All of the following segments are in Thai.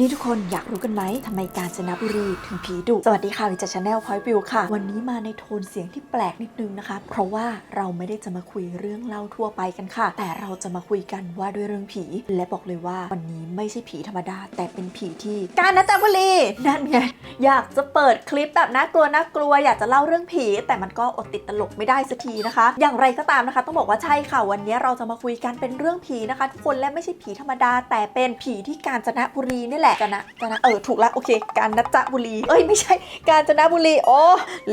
นี่ทุกคนอยากรู้กันไหมทำไมกาญจนบุรีถึงผีดุสวัสดีค่ะวิจัชแนลพอยต์วิวค่ะ วันนี้มาในโทนเสียงที่แปลกนิดนึงนะคะ เพราะว่าเราไม่ได้จะมาคุยเรื่องเล่าทั่วไปกันค่ะ แต่เราจะมาคุยกันว่าด้วยเรื่องผี และบอกเลยว่าวันนี้ไม่ใช่ผีธรรมดา แต่เป็นผีที่กาญจนบุรีนั่นไงอยากจะเปิดคลิปแบบน่ากลัวน่ากลัวอยากจะเล่าเรื่องผี แต่มันก็อดติดตลกไม่ได้สักทีนะคะ อย่างไรก็ตามนะคะ ต้องบอกว่าใช่ค่ะวันนี้เราจะมาคุยกันเป็นเรื่องผีนะคะ ทุกคนและไม่ใช่ผีธรรมดา แต่เป็นผีที่กาญจนบุรีนี่แหละกาญจนะเออถูกละโอเค กาญจนบุรี เอ้ยไม่ใช่ กาญจนบุรีโอ้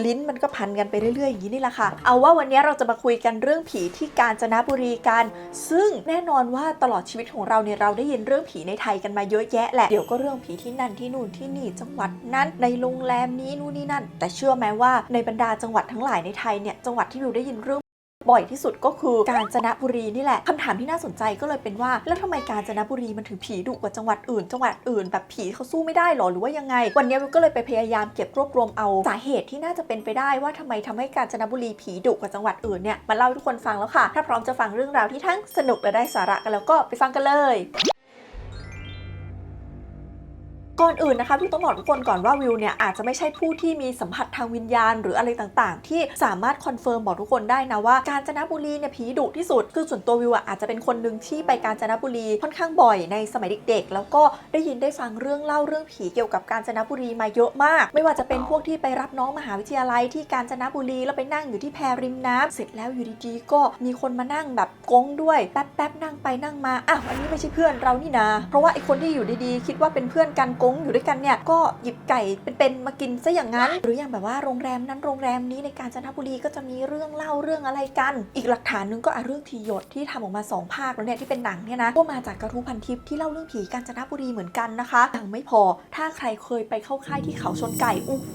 ลิ้นมันก็พันกันไปเรื่อยๆอย่างนี้นี่แหละค่ะ เอาว่าวันนี้เราจะมาคุยกันเรื่องผีที่กาญจนบุรีกัน ซึ่งแน่นอนว่าตลอดชีวิตของเราเนี่ยเราได้ยินเรื่องผีในไทยกันมาเยอะแยะแหละเดี๋ยวก็เรื่องผีที่นั่นที่นู่นที่นี่จังหวัดนั้นในโรงแรมนี้นู่นนี่นั่น แต่เชื่อไหมว่าในบรรดาจังหวัดทั้งหลายในไทยเนี่ยจังหวัดที่วิวได้ยินเรื่อง บ่อยที่สุดก็คือกาญจนบุรีนี่แหละคำถามที่น่าสนใจก็เลยเป็นว่า แล้วทำไมกาญจนบุรีมันถึงผีดุกว่าจังหวัดอื่น จังหวัดอื่นแบบผีเขาสู้ไม่ได้หรอหรือว่ายังไง วันนี้วิวก็เลยไปพยายามเก็บรวบรวมเอาสาเหตุที่น่าจะเป็นไปได้ว่าทำไมทำให้กาญจนบุรีผีดุกว่าจังหวัดอื่นเนี่ยมาเล่าให้ทุกคนฟังแล้วค่ะ ถ้าพร้อมจะฟังเรื่องราวที่ทั้งสนุกและได้สาระกันแล้วก็ไปฟังกันเลย ก่อนอื่นนะคะพี่ต้องบอกทุกคนก่อนว่าวิวเนี่ยอาจจะไม่ใช่ผู้ที่มีสัมผัสทางวิญญาณ หรืออะไรต่างๆ ที่สามารถคอนเฟิร์มบอกทุกคนได้นะว่า กาญจนบุรีเนี่ยผีดุที่สุด คือส่วนตัววิวอะอาจจะเป็นคนหนึ่งที่ไปกาญจนบุรีค่อนข้างบ่อยในสมัยเด็กๆ แล้วก็ได้ยินได้ฟังเรื่องเล่าเรื่องผีเกี่ยวกับกาญจนบุรีมาเยอะมาก ไม่ว่าจะเป็นพวกที่ไปรับน้องมหาวิทยาลัยที่กาญจนบุรีแล้วไปนั่งอยู่ที่แพริมน้ำเสร็จแล้วอยู่ดีๆก็มีคนมานั่งแบบกงด้วยแป๊บๆนั่งไปนั่งมาอ้าวอันนี้ไม่ใช่เพื่อนเรานี่นาเพราะว่าไอคนที่อยู่ดีๆ คิดว่าเป็นเพื่อนกันกงอยู่ด้วยกันเนี่ยก็หยิบไก่เป็นๆมากินซะอย่างนั้น หรืออย่างแบบว่าโรงแรมนั้นโรงแรมนี้ในกาญจนบุรีก็จะมีเรื่องเล่าเรื่องอะไรกัน อีกหลักฐานหนึงก็อะเรื่องทีหยดที่ทำออกมาสองภาคแล้วเนี่ยที่เป็นหนังเนี่ยนะก็มาจากกระทู้พันทิปที่เล่าเรื่องผีกาญจนบุรีเหมือนกันนะคะยังไม่พอถ้าใครเคยไปเข้าค่ายที่เขาชนไก่โอ้โห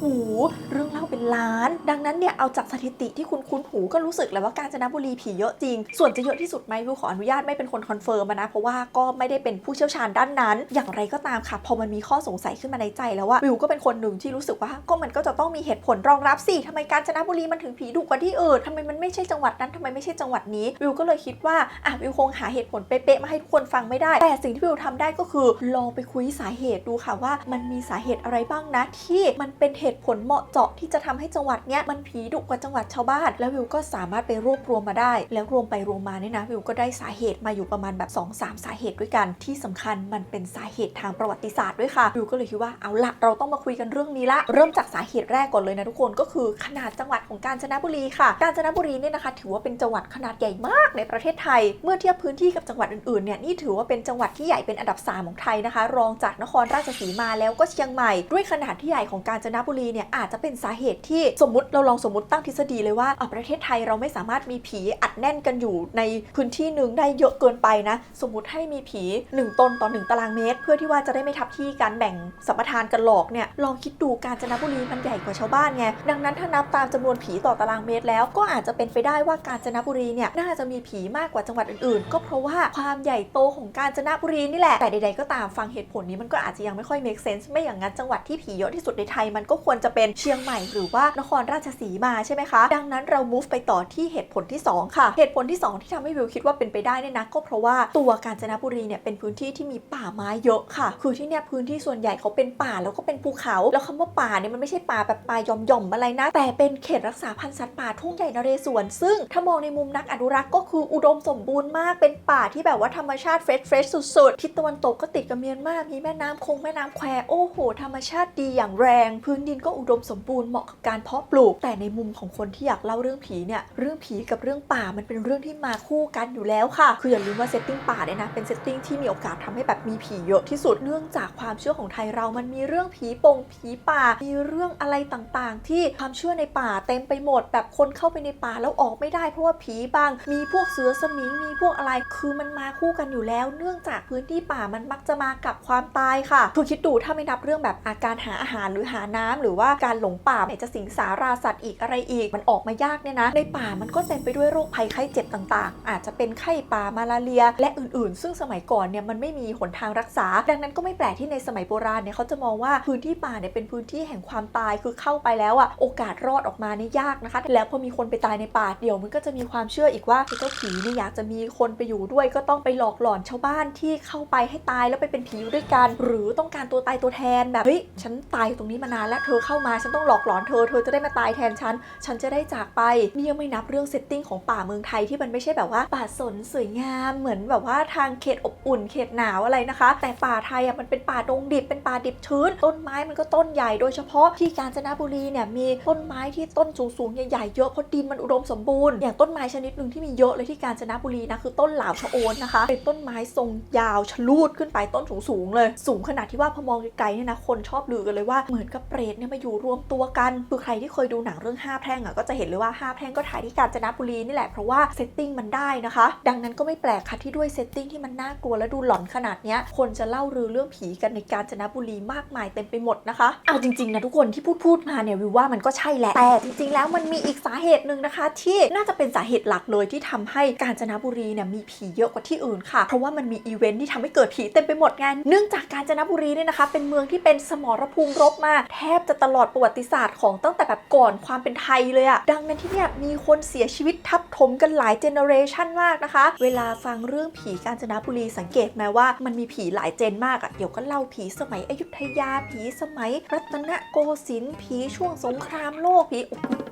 เรื่องเล่าเป็นล้าน ดังนั้นเนี่ยเอาจากสถิติที่คุณคุ้นหูก็รู้สึกเลยว่ากาญจนบุรีผีเยอะจริง ส่วนจะเยอะที่สุดไหมวิวขออนุญาตไม่เป็นคนคอนเฟิร์มนะเพราะว่าก็ไม่ได้เป็นผู้เชี่ยวชาญด้านนั้น อย่างไรก็ตามค่ะพอมันมีข้อสงสัยขึ้นมาในใจแล้วว่าวิวก็เป็นคนหนึ่งที่รู้สึกว่าก็มันก็จะต้องมีเหตุผลรองรับสิทำไมกาญจนบุรีมันถึงผีดุกว่าที่อื่นทำไมมันไม่ใช่จังหวัดนั้นทำไมไม่ใช่จังหวัดนี้วิวก็เลยคิดว่าอะวิวคงหาเหตุผลเป๊ะๆมาให้ทุกคนฟังไม่ได้ แต่สิ่งที่วิวทำได้ก็คือลองไปคุยสาเหตุดูค่ะว่า มันมีสาเหตุอะไรบ้างนะ ที่มันเป็นเหตุผลเหมาะเจาะที่จะทำให้จังหวัดเนี้ยมันผีดุกว่าจังหวัดชาวบ้าน แล้ววิวก็สามารถไปรวบรวมมาได้ แล้วรวมไปรวมมาเนี่ยนะวิวก็ได้สาเหตุมาอยู่ประมาณแบบ2อสาเหตุด้วยกัน ที่สำคัญมันเป็นสาเหตุทางประวัติศาสตร์ด้วยค่ะวิวก็เลยคิดว่าเอาละเราต้องมาคุยกันเรื่องนี้ละ เริ่มจากสาเหตุแรกก่อนเลยนะทุกคนก็คือขนาดจังหวัดของกาญจนบุรีค่ะ กาญจนบุรีเนี่ยนะคะ ถือว่าเป็นจังหวัดขนาดใหญ่มากในประเทศไทย เมื่อเทียบพื้นที่กับจังหวัดอื่นๆเนี่ยนี่ถือว่าเป็นจังหวัดที่ใหญ่เป็นอันดับ 3 ของไทยนะคะ รองจากนครราชสีมาแล้วก็เชียงใหม่ ด้วยขนาดที่ใหญ่ของกาญจนบุรีเนี่ยอาจจะเป็นสาเหตุที่สมมติเราลองสมมติตั้งทฤษฎีเลยว่าอะประเทศไทยเราไม่สามารถมีผีอัดแน่นกันอยู่ในพื้นที่หนึ่งได้เยอะเกินไปนะ สมมติให้มีผี 1ตนต่อ 1 ตารางเมตร เพื่อที่ว่าจะได้ไม่ทับที่การแบ่งสัมปทานกันหลอกเนี่ยลองคิดดูกาญจนบุรีมันใหญ่กว่าชาวบ้านไงดังนั้นถ้านับตามจำนวนผีต่อตารางเมตรแล้ว ก็อาจจะเป็นไปได้ว่ากาญจนบุรีเนี่ยน่าจะมีผีมากกว่าจังหวัดอื่นๆ ก็เพราะว่าความใหญ่โตของกาญจนบุรีนี่แหละแต่ใดๆก็ตามฟังเหตุผลนี้มันก็อาจจะยังไม่ค่อย make sense ไม่อย่างนั้นจังหวัดที่ผีเยอะที่สุดในไทยมันก็ควรจะเป็นเชียงใหม่หรือว่านครราชสีมาใช่ไหมคะ ดังนั้นเรา move ไปต่อที่เหตุผลที่สองค่ะ เหตุผลที่สองที่ทำให้วิวคิดว่าเป็นไปได้เนี่ยนะก็เพราะว่าตัวกาญจนบุรีเนี่ยเป็นพื้นที่ที่มีป่าไม้เยอะค่ะ คือที่เนี่ยพื้นที่ส่วนใหญ่เขาเป็นป่าแล้วก็เป็นภูเขา แล้วคำว่าป่าเนี่ยมันไม่ใช่ป่าแบบป่าหย่อมๆอะไรนะ แต่เป็นเขตรักษาพันธุ์สัตว์ป่าทุ่งใหญ่นเรศวรซึ่งถ้ามองในมุมนักอนุรักษ์ก็คืออุดมสมบูรณ์มากเป็นป่าที่แบบว่าธรรมชาติเฟรชเฟรชสุดๆทิศตะวันตกก็ติดกับเมียนมามีแม่น้ำคงแม่น้ำแควโอ้โห ธรรมชาติดีอย่างแรง พื้นดินก็อุดมสมบูรณ์เหมาะกับการเพาะปลูก แต่ในมุมของคนที่อยากเล่าเรื่องผีเนี่ยเรื่องผีกับเรื่องป่ามันเป็นเรื่องที่มาคู่กันอยู่แล้วค่ะคืออย่าลืมว่าเซตติ้งป่าเนี่ยนะเป็นเซตติ้งที่มีโอกาสทำให้แบบมีผีเยอะที่สุดเนื่องจากความเชื่อของไทยเรามันมีเรื่องผีปงผีป่า มีเรื่องอะไรต่างๆ ที่ความเชื่อในป่าเต็มไปหมด แบบคนเข้าไปในป่าแล้วออกไม่ได้เพราะว่าผีบาง มีพวกเสือสมิงมีพวกอะไร คือมันมาคู่กันอยู่แล้ว เนื่องจากพื้นที่ป่ามันมักจะมากับความตายค่ะคือคิดดูถ้าไม่นับเรื่องแบบอาการหาอาหารหรือหาน้ำหรือว่าการหลงป่าไหนจะสิงสาราสัตว์อีกอะไรอีก มันออกมายากเนี่ยนะ ในป่ามันก็เต็มไปด้วยโรคภัยไข้เจ็บต่างๆ อาจจะเป็นไข้ป่ามาลาเรีย และอื่นๆ ซึ่งสมัยก่อนเนี่ยมันไม่มีหนทางรักษา ดังนั้นก็ไม่แปลกที่ในสมัยโบราณเนี่ยเขาจะมองว่าพื้นที่ป่าเนี่ยเป็นพื้นที่แห่งความตายคือเข้าไปแล้วอะโอกาสรอดออกมาเนี่ยยากนะคะ แล้วพอมีคนไปตายในป่าเดี๋ยวมันก็จะมีความเชื่ออีกว่าเจ้าผีเนี่ยอยากจะมีคนไปอยู่ด้วย ก็ต้องไปหลอกหลอนชาวบ้านที่เข้าไปให้ตายแล้วไปเป็นผีอยู่ด้วยกัน หรือต้องการตัวตายตัวแทนแบบเฮ้ยฉันตายอยู่ตรงนี้มานานแล้วเธอเข้ามาฉันต้องหลอกหลอนเธอเธอจะได้มาตายแทนฉันฉันจะได้จากไปนี่ยังไม่นับเรื่องเซตติ้งของป่าเมืองไทยที่มันไม่ใช่แบบว่าป่าสนสวยงามเหมือนแบบว่าทางเขตอบอุ่นเขตหนาวอะไรนะคะ แต่ป่าไทยอะมันเป็นป่าดงดิบเป็นป่าดิบชื้น ต้นไม้มันก็ต้นใหญ่โดยเฉพาะที่กาญจนบุรีเนี่ยมีต้นไม้ที่ต้นสูงๆใหญ่ๆเยอะเพราะดินมันอุดมสมบูรณ์อย่างต้นไม้ชนิดหนึ่งที่มีเยอะเลยที่กาญจนบุรีนะคือต้นหลาชะโอนนะคะ เป็นต้นไม้ทรงยาวชะลูดขึ้นไปต้นสูงๆเลย สูงขนาดที่ว่าพอมองไกลๆเนี่ยนะคนชอบลือกันเลยว่าเหมือนกับเปรตเนี่ยมาอยู่รวมตัวกันคือใครที่เคยดูหนังเรื่องห้าแพร่งอะก็จะเห็นเลยว่าห้าแพร่งก็ถ่ายที่กาญจนบุรีนี่แหละเพราะว่าเซตติ้งมันได้นะคะ ดังนั้นก็ไม่แปลกค่ะที่ด้วยเซตติ้งที่มันน่ากลัวและดูหลอนขนาดเนี้ยคนจะเล่าลือเรื่องผีกันในกาญจนบุรีมากมายเต็มไปหมดนะคะ เอาจริงๆนะทุกคนที่พูดพูดมาเนี่ยวิวว่ามันก็ใช่แหละ แต่จริงๆแล้วมันมีอีกสาเหตุหนึ่งนะคะ ที่น่าจะเป็นสาเหตุหลักเลยที่ทำให้กาญจนบุรีเนี่ยมีผีเยอะกว่าที่อื่นค่ะ เพราะว่ามันมีอีเวนท์ที่ทำให้เกิดผีเต็มไปหมดไงเนื่องจากกาญจนบุรีเนี่ยนะคะเป็นเมืองที่เป็นสมรภูมิรบมาแทบจะตลอดประวัติศาสตร์ของตั้งแต่แบบก่อนความเป็นไทยเลยอะดังนั้นที่เนี่ยมีคนเสียชีวิตทับถมกันหลายเจเนอเรชันมากนะคะ เวลาฟังเรื่องผีกาญจนบุรีสังเกตไหมว่ามันมีผีหลายเจนมากอะเดี๋ยวก็เล่าผีสมัยอยุธยาผีสมัย รัตนโกสินทร์ผีช่วงสงครามโลกผี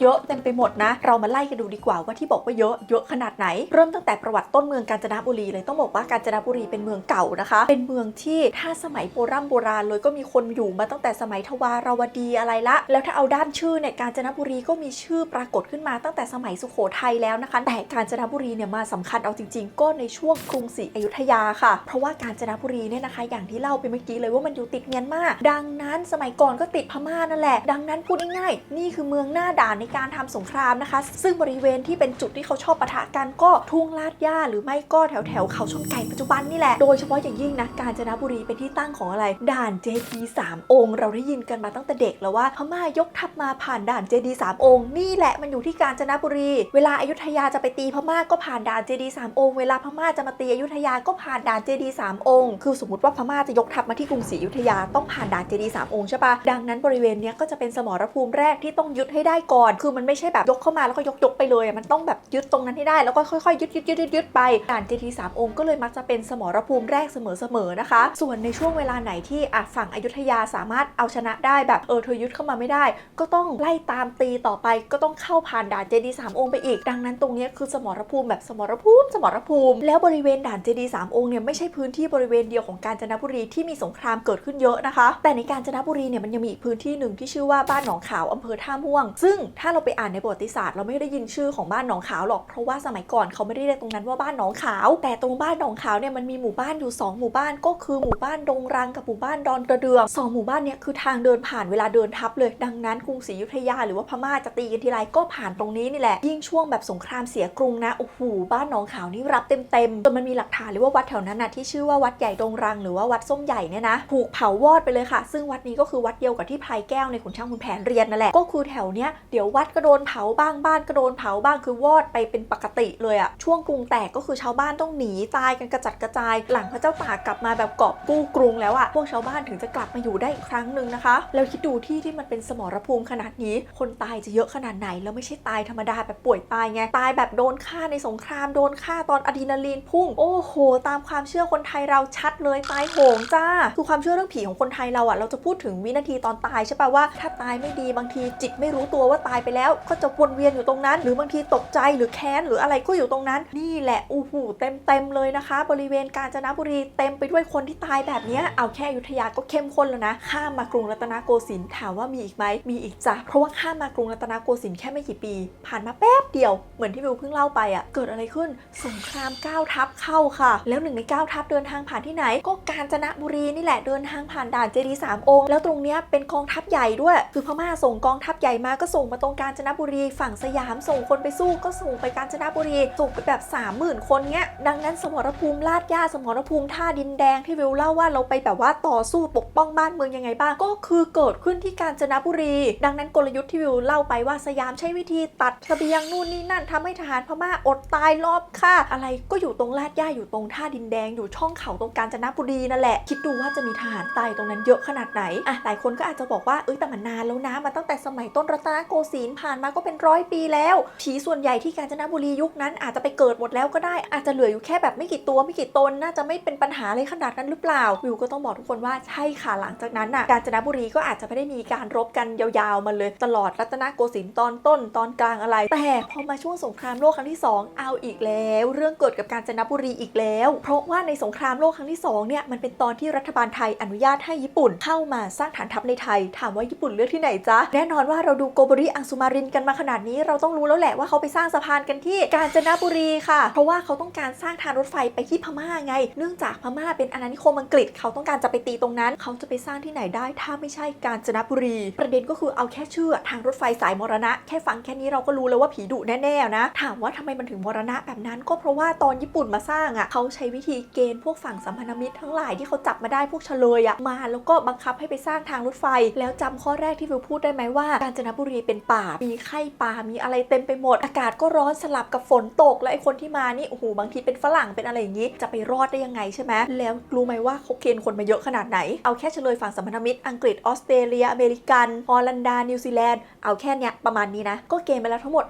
เยอะเต็มไปหมดนะ เรามาไล่กันดูดีกว่าว่าที่บอกว่าเยอะเยอะขนาดไหน เริ่มตั้งแต่ประวัติต้นเมืองกาญจนบุรีเลยต้องบอกว่ากาญจนบุรีเป็นเมืองเก่านะคะ เป็นเมืองที่ถ้าสมัยโบราณโบราณเลยก็มีคนอยู่มาตั้งแต่สมัยทวารวดีอะไรละ แล้วถ้าเอาด้านชื่อเนี่ยกาญจนบุรีก็มีชื่อปรากฏขึ้นมาตั้งแต่สมัยสุโขทัยแล้วนะคะ แต่กาญจนบุรีเนี่ยมาสำคัญเอาจริง ๆ ก็ในช่วงกรุงศรีอยุธยาค่ะ เพราะว่ากาญจนบุรีเนี่ยนะคะ อย่างที่เล่าไปเมื่อกี้เลยว่ามันอยู่ติดเมียนมาดังนั้นสมัยก่อนก็ติดพม่านั่นแหละ ดังนั้นพูดง่ายๆ นี่คือเมืองหน้าด่านในการทำสงครามนะคะ ซึ่งบริเวณที่เป็นจุดที่เขาชอบปะทะกันก็ทุ่งลาดหญ้าหรือไม่ก็แถวแถวๆเขาชนไก่ปัจจุบันนี่แหละ โดยเฉพาะอย่างยิ่งนะกาญจนบุรีเป็นที่ตั้งของอะไร ด่านเจดีสามองค์ เราได้ยินกันมาตั้งแต่เด็กแล้วว่าพม่ายกทัพมาผ่านด่านเจดีสามองค์นี่แหละมันอยู่ที่กาญจนบุรี เวลาอายุทยาจะไปตีพม่าก็ผ่านด่านเจดีสามองค์เวลาพม่าจะมาตีอยุธยาก็ผ่านด่านเจดีสามองค์ คือสมมติว่าพม่าจะยกทัพมาที่กรุงศรีอยุธยาต้องผ่านด่านเจดีสามองค์ใช่ปะดังนั้นบริเวณเนี้ยก็จะเป็นสมรภูมิแรกที่ต้องยึดให้ได้ก่อน คือมันไม่ใช่แบบยกเข้ามาแล้วก็ยกยกไปเลยมันต้องแบบยึดตรงนั้นให้ได้แล้วก็ค่อยๆยึดยึดยึดยึดยดไปด่านเจดีสามองค์ก็เลยมักจะเป็นสมรภูมิแรกเสมอๆนะคะ ส่วนในช่วงเวลาไหนที่อะฝั่งอยุธยาสามารถเอาชนะได้แบบเออเธอยึดเข้ามาไม่ได้ ก็ต้องไล่ตามตีต่อไปก็ต้องเข้าผ่านด่านเจดีสามองค์ไปอีก ดังนั้นตรงนี้คือสมรภูมิแบบสมรภูมิ สมรภูมิ แล้วบริเวณด่านเจดีสามองค์เนี่ยไม่ใช่พื้นที่บริเวณเดียวของกาญจนบุรีที่มีสงครามเกิดขึ้นเยอะนะคะ แต่ในกาญจนบุรีเนี่ยมันยังมีอีกพื้นที่หนึ่งที่ชื่อว่าบ้านหนองขาวอำเภอท่าม่วง ซึ่งถ้าเราไปอ่านในประวัติศาสตร์เราไม่ได้ยินชื่อของบ้านหนองขาวหรอก เพราะว่าสมัยก่อนเขาไม่ได้เรียกตรงนั้นว่าบ้านหนองขาว แต่ตรงบ้านหนองขาวเนี่ยมันมีหมู่บ้านอยู่สองหมู่บ้านก็คือหมู่บ้านดงรังกับหมู่บ้านดอนกระเดืองสองหมู่บ้านเนี่ยคือทางเดินผ่านเวลาเดินทับเลย ดังนั้นกรุงศรีอยุธยาหรือว่าพม่าจะตีกันทีไรก็ผ่านตรงนี้นี่แหละยิ่งช่วงแบบสงครามเสียกรุงนะโอ้โหบ้านหนองขาวนี่รับเต็มๆจนมันมีหลักฐานเลยว่าวัดแถวนั้นนะที่ชื่อว่าวัดใหญ่ดงรังหรือว่าวัดส้มใหญ่เนี่ยนะถูกเผาวอดไปเลยค่ะ ซึ่งวัดนี้ก็คือวัดเดียวกับที่พลายแก้วในขุนช่างขุนแผนเรียนนั่นแหละ ก็คือแถวเนี้ยเดี๋ยววัดก็โดนเผาบ้างบ้านก็โดนเผาบ้างคือวอดไปเป็นปกติเลยอะช่วงกรุงแตกก็คือชาวบ้านต้องหนีตายกันกระจัดกระจาย หลังพระเจ้าตากกลับมาแบบกอบกู้กรุงแล้วอะพวกชาวบ้านถึงจะกลับมาอยู่ได้อีกครั้งหนึ่งนะคะ แล้วคิดดูที่ที่มันเป็นสมรภูมิขนาดนี้ คนตายจะเยอะขนาดไหน แล้วไม่ใช่ตายธรรมดาแบบป่วยตายไง ตายแบบโดนฆ่าในสงครามโดนฆ่าตอนอะดรีนาลีนพุ่ง โอ้โห ตามความเชื่อคนไทยเราชัดเลยตายโหงจ้า คือความเชื่อเรื่องผีของคนไทยเราอะเราจะพูดถึงวินาทีตอนตายใช่ป่ะว่าถ้าตายไม่ดีบางทีจิตไม่รู้ตัวว่าตายไปแล้ว ก็จะวนเวียนอยู่ตรงนั้น หรือบางทีตกใจหรือแค้นหรืออะไรก็อยู่ตรงนั้น นี่แหละอู้หูเต็มเต็มเลยนะคะ บริเวณกาญจนบุรีเต็มไปด้วยคนที่ตายแบบนี้เอาแค่อยุธยาก็เข้มข้นแล้วนะข้ามมากรุงรัตนโกสินทร์ถามว่ามีอีกไหมมีอีกจ้ะเพราะว่าข้ามมากรุงรัตนโกสินทร์แค่ไม่กี่ปี ผ่านมาแป๊บเดียวเหมือนที่วิวเพิ่งเล่าไปอะ่ะเกิดอะไรขึ้นสงครามก้าวทัพเข้าค่ะ แล้วหนึ่งในก้าวทัพเดินทางผ่านที่ไหน ก็กาญจนบุรีนี่แหละเดินทางผ่านด่านเจดีสามองค์แล้วตรงเนี้ยเป็นกองทัพใหญ่ด้วย คือพม่าส่งกองทัพใหญ่มาก็ส่งมาตรงกาญจนบุรี ฝั่งสยามส่งคนไปสู้ก็ส่งไปกาญจนบุรีส่งไปแบบ 30,000 คนเงี้ยดังนั้นสมรภูมิลาดย่าสมรภูมิท่าดินแดงที่วิวเล่าว่าเราไปแบบว่าต่อสู้ปกป้องบ้านเมืองยังไงบ้าง ก็คือเกิดขึ้นที่กาญจนบุรี ดังนั้นกลยุทธ์ที่วิวเล่าไปว่าสยามใช้วิธีตัดเสบียงนู่นนี่นั่นทำให้ทหารพม่าอดตายรอบค่าอะไรก็อยู่ตรงลาดย่าอยู่ตรงท่าดินแดงอยู่ช่องเขาตรงกาญจนบุรีนั่นแหละคิดดูว่าจะมีทหารตายตรงนั้นเยอะขนาดไหนอะหลายคนก็อาจจะบอกว่าเอ้ยแต่มันนานแล้วนะมาตั้งแต่สมัยต้นรัตนโกสินทร์ผ่านมาก็เป็นร้อยปีแล้วผีส่วนใหญ่ที่กาญจนบุรียุคนั้นอาจจะไปเกิดหมดแล้วก็ได้ อาจจะเหลืออยู่แค่แบบไม่กี่ตัวไม่กี่ตนน่าจะไม่เป็นปัญหาเลยขนาดนั้นหรือเปล่าวิวก็ต้องบอกทุกคนว่าใช่ค่ะหลังจากนั้นน่ะกาญจนบุรีก็อาจจะไม่ได้มีการรบกันยาวๆมาเลยตลอดรัตนโกสินทร์ตอนต้นตอนกลางอะไร แต่พอมาช่วงสงครามโลกครั้งที่สองเอาอีกแล้ว เรื่องเกิดกับกาญจนบุรีอีกแล้ว เพราะว่าในสงครามโลกครั้งที่สองเนี่ยมันเป็นตอนที่รัฐบาลไทยอนุญาตให้ญี่ปุ่นเข้ามาสร้างฐานทัพในไทย ถามว่าญี่ปุ่นเลือกที่ไหนจ๊ะ แน่นอนว่าเราดูโกโบริอังสุมารินกันมาขนาดนี้ เราต้องรู้แล้วแหละว่าเขาไปสร้างสะพานกันที่กาญจนบุรีค่ะ เพราะว่าเขาต้องการสร้างทางรถไฟไปที่พม่าไง เนื่องจากพม่าเป็นอาณานิคมอังกฤษ เขาต้องการจะไปตีตรงนั้น เขาจะไปสร้างที่ไหนได้ถ้าไม่ใช่กาญจนบุรี ประเด็นก็คือเอาแค่ชื่อทางรถไฟสายมรณะ แค่ฟังแค่นี้เราก็รู้แล้วว่าผีดุแน่ๆนะ ถามว่าทำไมมันถึงมรณะแบบนั้น ก็เพราะว่าตอนญี่ปุ่นมาสร้างอะเขาใช้วิธีเกณฑ์พวกฝั่งสัมพันธมิตรทั้งหลายที่เขาจับมาได้พวกเลยอะมาแล้วก็บังคับให้ไปสร้างทางรถไฟ แล้วจำข้อแรกที่วิวพูดได้ไหมว่า กาญจนบุรีเป็นป่า มีไข้ป่ามีอะไรเต็มไปหมด อากาศก็ร้อนสลับกับฝนตก และไอคนที่มานี่โอ้โหบางทีเป็นฝรั่งเป็นอะไรอย่างนี้ จะไปรอดได้ยังไงใช่ไหมแล้วรู้ไหมว่าเขาเกณฑ์คนมาเยอะขนาดไหน เอาแค่เฉลยฝั่งสัมพันธมิตรอังกฤษออสเตรเลียอเมริกันฮอลันดา นิวซีแลนด์เอาแค่เนี้ยประมาณนี้นะ ก็เกณฑ์ไปแล้วทั้งหมด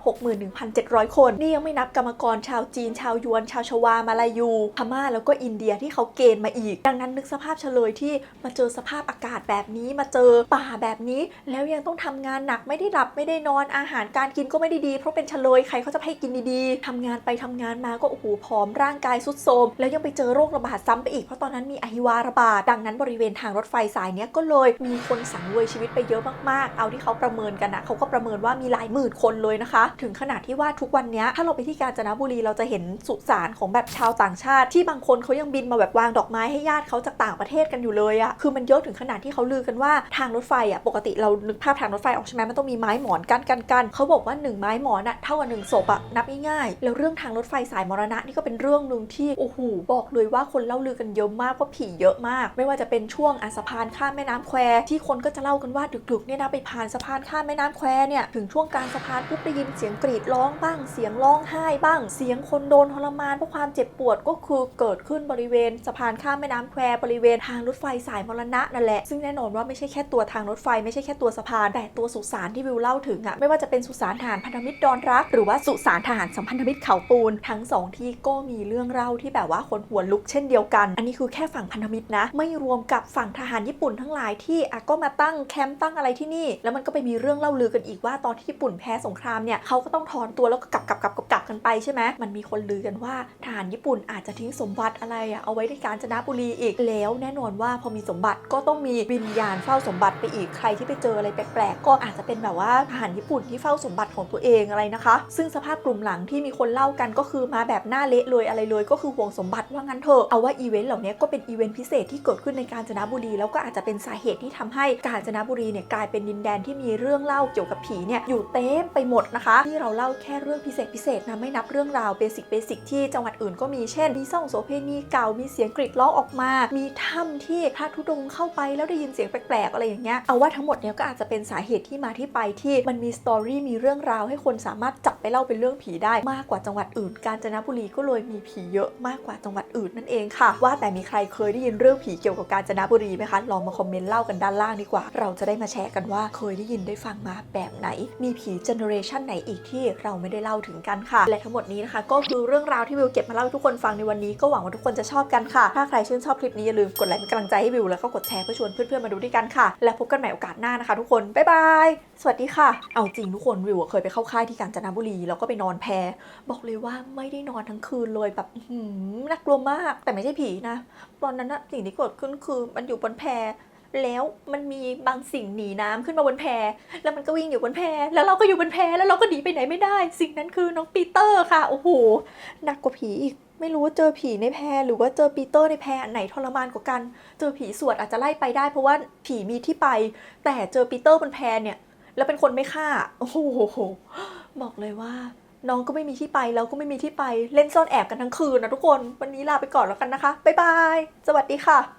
61,700 คนนี่ยังไม่นับกรรมกรชาวจีนชาวยวน ชาวชวามาลายูพม่าแล้วก็อินเดียที่เขาเกณฑ์มาอีก ดังนั้นนึกสภาพเฉลยที่มาเจอสภาพอากาศแบบนี้มาเจอป่าแบบนี้ แล้วยังต้องทำงานหนักไม่ได้หลับไม่ได้นอนอาหารการกินก็ไม่ได้ดี เพราะเป็นเฉลยใครเขาจะให้กินดีๆทำงานไปทำงานมาก็โอ้โหผอมร่างกายสุดโทมแล้วยังไปเจอโรคระบาดซ้ำไปอีกเพราะตอนนั้นมีอหิวาระบาดดังนั้นบริเวณทางรถไฟสายนี้ก็เลยมีคนสังเวยชีวิตไปเยอะมากๆ เอาที่เขาประเมินกันนะเขาก็ประเมินว่ามีหลายหมื่นคนเลยนะคะ ถึงขนาดที่ว่าทุกวันนี้ถ้าเราไปที่กาญจนบุรีเราจะเห็นสุสานของแบบชาวต่างชาติ ที่บางคนเขายังบินมาแบบวางดอกไม้ให้ญาติเขาจากต่างประเทศกันอยู่เลยอะคือมันเยอะถึงขนาดที่เขาลือกันว่าทางรถไฟอะปกติเรานึกภาพทางรถไฟออกใช่ไหมมันต้องมีไม้หมอนกันกันกันเขาบอกว่าหนึ่งไม้หมอนอะเท่ากับหนึ่งศพอะนับง่ายๆแล้วเรื่องทางรถไฟสายมรณะนี่ก็เป็นเรื่องหนึ่งที่โอ้โหบอกเลยว่าคนเล่าลือกันเยอะมากว่าผีเยอะมาก ไม่ว่าจะเป็นช่วงอะสะพานข้ามแม่น้ำแควที่คนก็จะเล่ากันว่าดึกๆเนี่ยนะไปผ่านสะพานข้ามแม่น้ำแควเนี่ยถึงช่วงกลางสะพานปุ๊บได้ยินเสียงกรีดร้องบ้างเสียงร้องไห้บ้าง เสียงคนโดนทรมานเพราะความเจ็บปวดก็คือเกิดขึ้นบริเวณสะพานข้ามแม่น้ำแควบริเวณทางรถไฟสายมรณะนั่นแหละ ซึ่งแน่นอนว่าไม่ใช่แค่ตัวทางรถไฟไม่ใช่แค่ตัวสะพาน แต่ตัวสุสานที่วิวเล่าถึงอะไม่ว่าจะเป็นสุสานทหารพันธมิตรดอนรัก หรือว่าสุสานทหารสัมพันธมิตรเขาปูน ทั้งสองที่ก็มีเรื่องเล่าที่แบบว่าคนหัวลุกเช่นเดียวกัน อันนี้คือแค่ฝั่งพันธมิตรนะ ไม่รวมกับฝั่งทหารญี่ปุ่นทั้งหลายที่อะก็มาตั้งแคมป์ตั้งอะไรที่นี่ แล้วมันก็ไปมีเรื่องเล่าลือกันอีกว่าตอนที่ญี่ปุ่นแพ้สงครามเนี่ยเขาก็ต้องถอนตัวแล้วก็กลับกลับกลับกลับกลับกันไปใช่ไหมมันมีคนลือกันว่าทหารญี่ปุ่นอาจจะทิ้งสมบัติอะไรอะเอาไว้ในกาญจนบุรีอีกแล้วแน่นอนว่า่าพอมีสมบัติก็ต้องมีวิญญาณเฝ้าสมบัติไปอีกใครที่ไปเจออะไรแปลกๆ ก็อาจจะเป็นแบบว่าทหารญี่ปุ่นที่เฝ้าสมบัติของตัวเองอะไรนะคะ ซึ่งสภาพกลุ่มหลังที่มีคนเล่ากันก็คือมาแบบหน้าเละเลยอะไรเลย ก็คือห่วงสมบัติว่างั้นเถอะเอาว่าอีเวนต์เหล่านี้ก็เป็นอีเวนต์พิเศษที่เกิดขึ้นในกาญจนบุรีแล้วก็อาจจะเป็นสาเหตุที่ทำให้กาญจนบุรีเนี่ยกลายเป็นดินแดนที่มีเรื่องเล่าเกี่ยวกับผีเนี่ยอยู่เต็มไปหมดนะคะ ที่เราเล่าแค่เรื่องพิเศษพิเศษนะไม่นับเรื่องราวเบสิกเบสิกที่จังหวัดอื่นก็มีเช่นมีซ่องโสเพณีเก่ามีเสียงกรีดร้องออกมา มีถ้ำที่พระธุดงเข้าไปแล้วได้ยินเสียงแปลกๆอะไรอย่างเงี้ยเอาว่าทั้งหมดเนี่ยก็อาจจะเป็นสาเหตุที่มาที่ไปที่มันมีสตอรี่มีเรื่องราวให้คนสามารถจับไปเล่าเป็นเรื่องผีได้มากกว่าจังหวัดอื่น กาญจนบุรีก็เลยมีผีเยอะมากกว่าจังหวัดอื่นนั่นเองค่ะ ว่าแต่มีใครเคยได้ยินเรื่องผีเกี่ยวกับกาญจนบุรีไหมคะลองมาคอมเมนต์เล่ากันด้านล่างดีกว่า เราจะได้มาแชร์กันว่าเคยได้ยินได้ฟังมาแบบไหน มีผีเจเนอเรชันไหนอีกที่เราไม่ได้เล่าถึงกันค่ะ และทั้งหมดนี้นะคะ ก็คือเรื่องราวที่วิวเก็บมาเล่าให้ทุกคนฟังในวันนี้ก็หวังว่าทุกคนจะชอบกันค่ะ ถ้าใครชื่นชอบคลิปนี้อย่าลืมกดไลค์เป็นกำลังใจให้วิวแล้วก็กดแชร์เพื่อชวนเพื่อนๆมาดูด้วยกันค่ะ และพบกันใหม่โอกาสหน้านะคะทุกคน บ๊ายบาย สวัสดีค่ะ เอาจริงทุกคนวิวเคยไปเข้าค่ายที่กาญจนบุรีแล้วก็ไปนอนแพบอกเลยว่าไม่ได้นอนทั้งคืนเลยแบบหือน่ากลัวมากแต่ไม่ใช่ผีนะ ตอนนั้นนะสิ่งที่เกิดขึ้นคือมันอยู่บนแพแล้วมันมีบางสิ่งหนีน้ำขึ้นมาบนแพ แล้วมันก็วิ่งอยู่บนแพ แล้วเราก็อยู่บนแพ แล้วเราก็หนีไปไหนไม่ได้ สิ่งนั้นคือน้องปีเตอร์ค่ะ โอ้โห หนักกว่าผีอีก ไม่รู้ว่าเจอผีในแพรหรือว่าเจอปีเตอร์ในแพอันไหนทรมานกว่ากัน เจอผีสวดอาจจะไล่ไปได้ เพราะว่าผีมีที่ไป แต่เจอปีเตอร์บนแพรเนี่ย แล้วเป็นคนไม่ฆ่าโอ้โหบอกเลยว่า น้องก็ไม่มีที่ไปแล้วก็ไม่มีที่ไปเล่นซ่อนแอบกันทั้งคืนนะทุกคน วันนี้ลาไปก่อนแล้วกันนะคะบ๊ายบายสวัสดีค่ะ